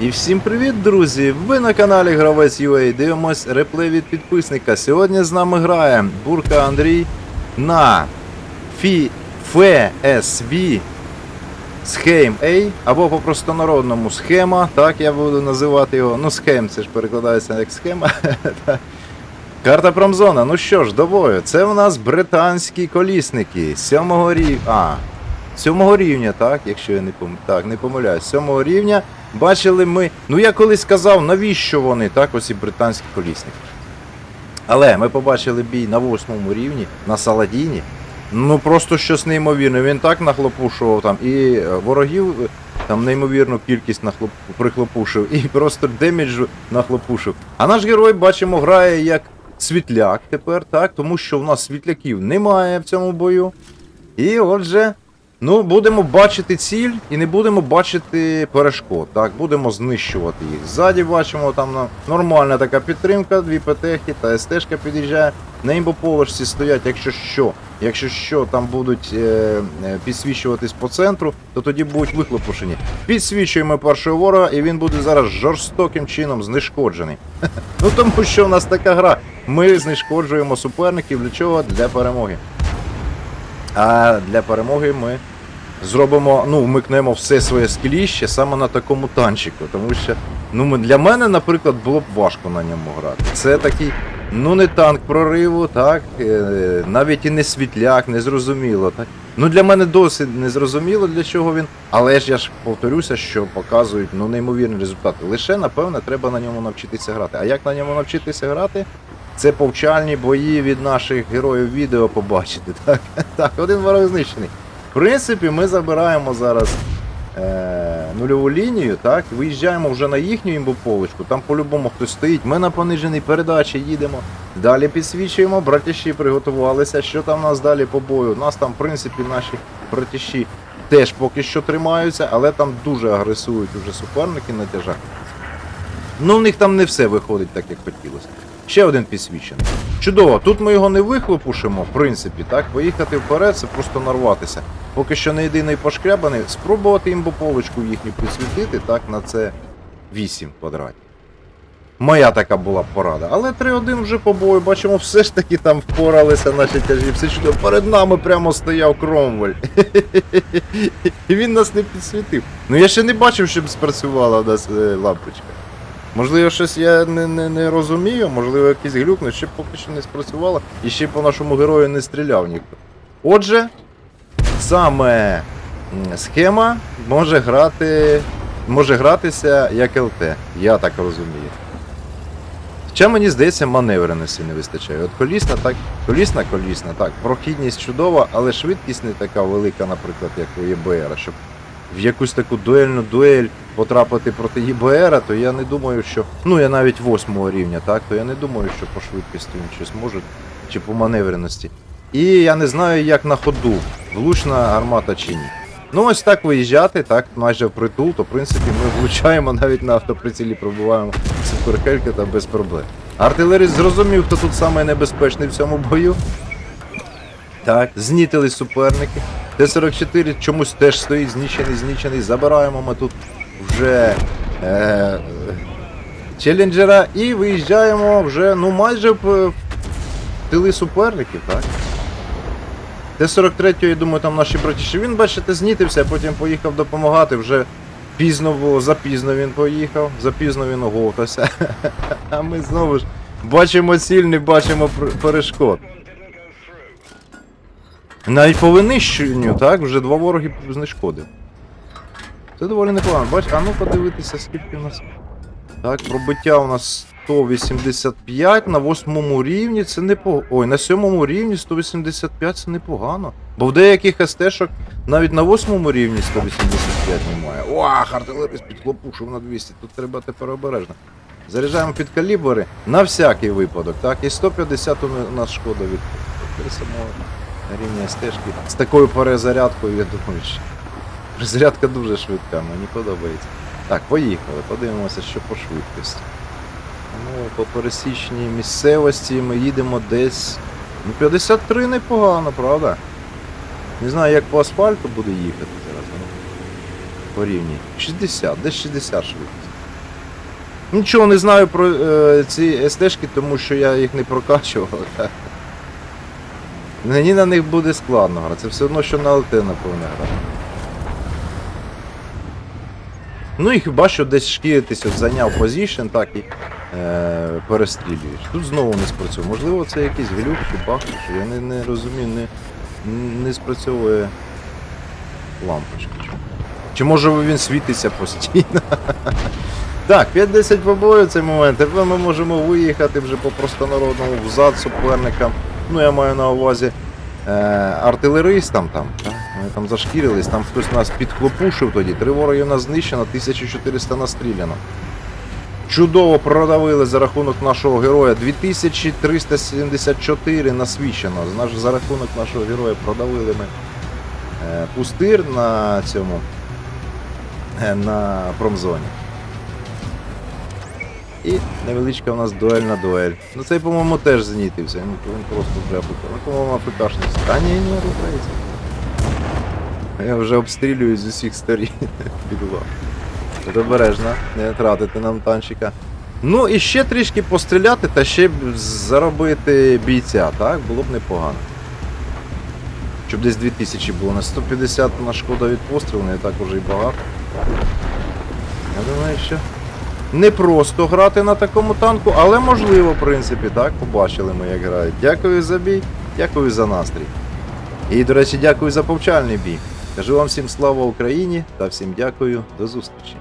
І всім привіт, друзі! Ви на каналі Гравець UA. Дивимось реплей від підписника. Сьогодні з нами грає Бурка Андрій на Фі FSV Схейм A, або по простонародному схема, так я буду називати його. Ну, схем, це ж перекладається як схема. Карта промзона. Ну що ж, до бою. Це в нас британські колісники. Сьомого рівня. А, сьомого рівня, так, якщо я не пом... так, не помиляюсь. Сьомого рівня. Бачили ми. Ну я колись казав, навіщо вони, так, ось і британські колісники. Але ми побачили бій на восьмому рівні, на Саладіні. Ну просто щось неймовірне. Він так нахлопушував там і е, ворогів е, там неймовірну кількість нахлоп... прихлопушив, і просто деміджу нахлопушив. А наш герой, бачимо, грає як світляк тепер, так, тому що в нас світляків немає в цьому бою. І отже, ну, будемо бачити ціль і не будемо бачити перешкод. Так, будемо знищувати їх. Ззаді бачимо, там нормальна така підтримка, дві ПТХи та СТшка під'їжджає. На імбоположці стоять, якщо що. Якщо що там будуть е, е, підсвічуватись по центру, то тоді будуть вихлопушені. Підсвічуємо першого ворога, і він буде зараз жорстоким чином знешкоджений. Ну тому що в нас така гра. Ми знешкоджуємо суперників для чого? Для перемоги. А для перемоги ми зробимо, ну, вмикнемо все своє скіліще саме на такому танчику. Тому що ну, для мене, наприклад, було б важко на ньому грати. Це такий, ну не танк прориву, так, е, навіть і не світляк, не зрозуміло. Так. Ну для мене досить незрозуміло, для чого він. Але ж я ж повторюся, що показують ну, неймовірні результати. Лише, напевне, треба на ньому навчитися грати. А як на ньому навчитися грати? Це повчальні бої від наших героїв відео побачити. Так, так один ворог знищений. В принципі, ми забираємо зараз е, нульову лінію, так, виїжджаємо вже на їхню імбополочку, там по-любому хтось стоїть. Ми на пониженій передачі їдемо. Далі підсвічуємо, братіші приготувалися. Що там у нас далі по бою? У нас там, в принципі, наші братіші теж поки що тримаються, але там дуже агресують уже суперники на тяжах. Ну, в них там не все виходить так, як хотілося. Ще один підсвічений. Чудово, тут ми його не вихлопушимо, в принципі, так. Поїхати вперед, це просто нарватися. Поки що не єдиний пошкрябаний, спробувати імбополочку їхню підсвітити, так, на це 8 квадратів. Моя така була порада. Але 3-1 вже по бою, бачимо, все ж таки там впоралися наші тяжі. Все чудово. Перед нами прямо стояв Кромвель. І він нас не підсвітив. Ну я ще не бачив, щоб спрацювала в нас е, лампочка. Можливо, щось я не, не, не розумію, можливо, якийсь глюк, але ще поки що не спрацювало і ще по нашому герою не стріляв ніхто. Отже, саме схема може грати. Може гратися як ЛТ, я так розумію. Хоча мені здається, маневреності не вистачає. От колісна, так, колісна, колісна, так, прохідність чудова, але швидкість не така велика, наприклад, як у ЄБР. Щоб в якусь таку дуельну дуель потрапити проти ЄБР, то я не думаю, що. Ну я навіть восьмого рівня, так, то я не думаю, що по швидкості він щось може, чи по маневреності. І я не знаю, як на ходу, влучна гармата чи ні. Ну ось так виїжджати, так, майже впритул, то в принципі ми влучаємо навіть на автоприцілі, пробуваємо суперхельки та без проблем. Артилеріст зрозумів, хто тут саме небезпечний в цьому бою. Так, знітили суперники. Т-44 чомусь теж стоїть, знічений, знічений. Забираємо ми тут вже е, челленджера і виїжджаємо вже ну майже в тили суперників, так? Т-43, я думаю, там наші братіші. Він, бачите, знітився, потім поїхав допомагати. Вже пізно було, запізно він поїхав, запізно він оговтався. А ми знову ж бачимо ціль, не бачимо перешкод. Навіть по винищенню, так, вже два вороги знешкодив. Це доволі непогано. Бач, а ну подивитися, скільки в нас. Так, пробиття у нас 185 на восьмому рівні, це непогано. Ой, на сьомому рівні 185 це непогано. Бо в деяких СТ-шок навіть на восьмому рівні 185 немає. Ох, артилерист підхлопушив на 200, тут треба тепер обережно. Заряджаємо під калібри на всякий випадок, так? І 150 у нас шкода від, від самого рівня стежки. З такою перезарядкою, я думаю, що перезарядка дуже швидка, мені подобається. Так, поїхали, подивимося, що по швидкості. Ну, по пересічній місцевості ми їдемо десь. Ну, 53 непогано, правда? Не знаю, як по асфальту буде їхати зараз. Ну, по рівні. 60, десь 60 швидкість. Нічого не знаю про е, ці СТшки, тому що я їх не прокачував. Мені на них буде складно грати. Це все одно, що на ЛТ, напевно, грати. Ну і хіба що десь шкіритись, от зайняв позішн, так і е, перестрілюєш. Тут знову не спрацьовує. Можливо, це якийсь глюк чи що я не, не розумію, не, не спрацьовує лампочка. Чи, може він світиться постійно? Так, 5-10 по бою цей момент. Тепер ми можемо виїхати вже по простонародному взад суперникам. Ну, я маю на увазі е, артилеристам там. Так? Ми там зашкірились, там хтось нас підхлопушив тоді. Три вороги нас знищено, 1400 настріляно. Чудово продавили за рахунок нашого героя. 2374 насвічено. Наш, за рахунок нашого героя продавили ми е, пустир на цьому е, на промзоні. І невеличка у нас дуельна дуель. Ну цей, по-моєму, теж знітився. Він, просто вже АФК. Ну, по-моєму, АФКшний. Та ні, ні, рухається. Я вже обстрілюю з усіх сторін. Бігла. Тут не тратити нам танчика. Ну і ще трішки постріляти та ще заробити бійця, так? Було б непогано. Щоб десь 2000 було. На 150 на шкода від пострілу, не так уже і багато. Я думаю, що не просто грати на такому танку, але можливо, в принципі, так, побачили ми, як грають. Дякую за бій, дякую за настрій. І, до речі, дякую за повчальний бій. Кажу вам всім слава Україні та всім дякую, до зустрічі.